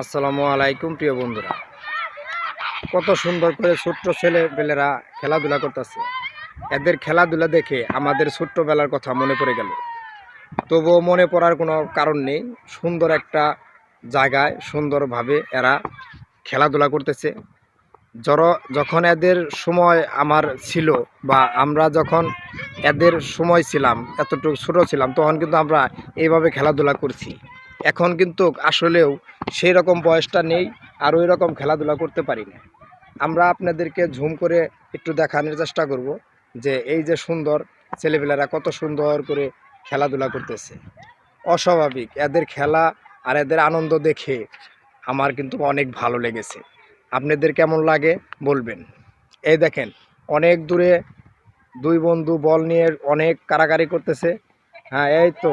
আসসালামু আলাইকুম, প্রিয় বন্ধুরা। কত সুন্দর করে ছোট্ট ছেলেপেলেরা খেলাধুলা করতেছে। এদের খেলাধুলা দেখে আমাদের ছোট্টবেলার কথা মনে পড়ে গেল। তবুও মনে পড়ার কোনো কারণ নেই। সুন্দর একটা জায়গায় সুন্দরভাবে এরা খেলাধুলা করতেছে। জর, যখন এদের সময় আমার ছিল বা আমরা যখন এদের সময় ছিলাম, এতটুকু ছোটো ছিলাম, তখন কিন্তু আমরা এইভাবে খেলাধুলা করছি। এখন কিন্তু আসলেও সেই রকম বয়সটা নেই, আর ওই রকম খেলাধুলা করতে পারি না আমরা আপনাদেরকে ঝুম করে একটু দেখানোর চেষ্টা করব যে এই যে সুন্দর ছেলেপেলেরা কত সুন্দর করে খেলাধুলা করতেছে। অস্বাভাবিক, এদের খেলা আর এদের আনন্দ দেখে আমার কিন্তু অনেক ভালো লেগেছে। আপনাদের কেমন লাগে বলবেন। এই দেখেন, অনেক দূরে দুই বন্ধু বল নিয়ে অনেক কারাকারি করতেছে। হ্যাঁ এই তো।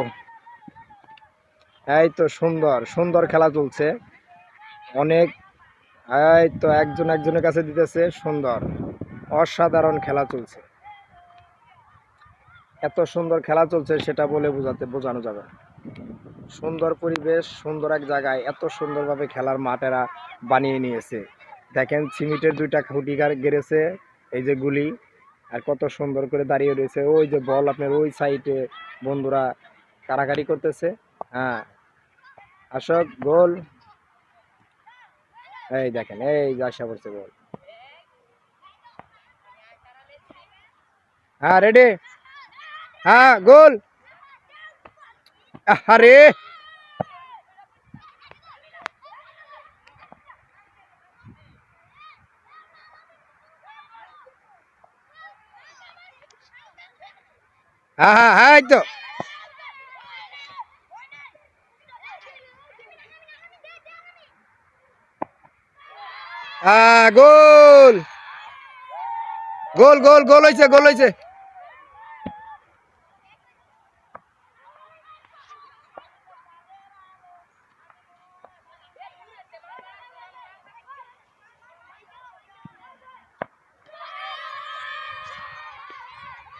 এই তো সুন্দর সুন্দর খেলা চলছে। অনেক, এই তো একজন একজনের কাছে দিতেছে, সুন্দর। অসাধারণ খেলা চলছে। এত সুন্দর খেলা চলছে সেটা বলে বোঝাতে, বোঝানো যাবে সুন্দর পরিবেশ, সুন্দর এক জায়গায় এত সুন্দরভাবে খেলার মাঠেরা বানিয়ে নিয়েছে। দেখেন সিমেন্টের দুইটা খুঁটি গেড়েছে, এই যে গুলি, আর কত সুন্দর করে দাঁড়িয়ে রয়েছে। ওই যে বল আপনার ওই সাইডে বন্ধুরা কারাকারি করতেছে। হ্যাঁ আসক, গোল। এই দেখেন, এই আসা পড়ছে গোল। হ্যাঁ রেডি হ্যাঁ গোল। আরে হ্যাঁ হ্যাঁ হ্যাঁ তো। হ্যাঁ গোল। গোল গোল গোল হয়েছে গোল হয়েছে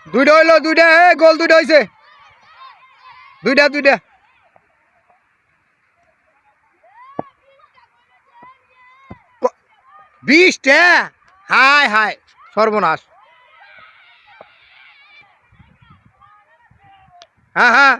দুইটা হইল, দুইটা, এ, গোল দুইটা হয়েছে দুইটা দুইটা। বিশটা? হায় হায় সর্বনাশ। হ্যাঁ হ্যাঁ।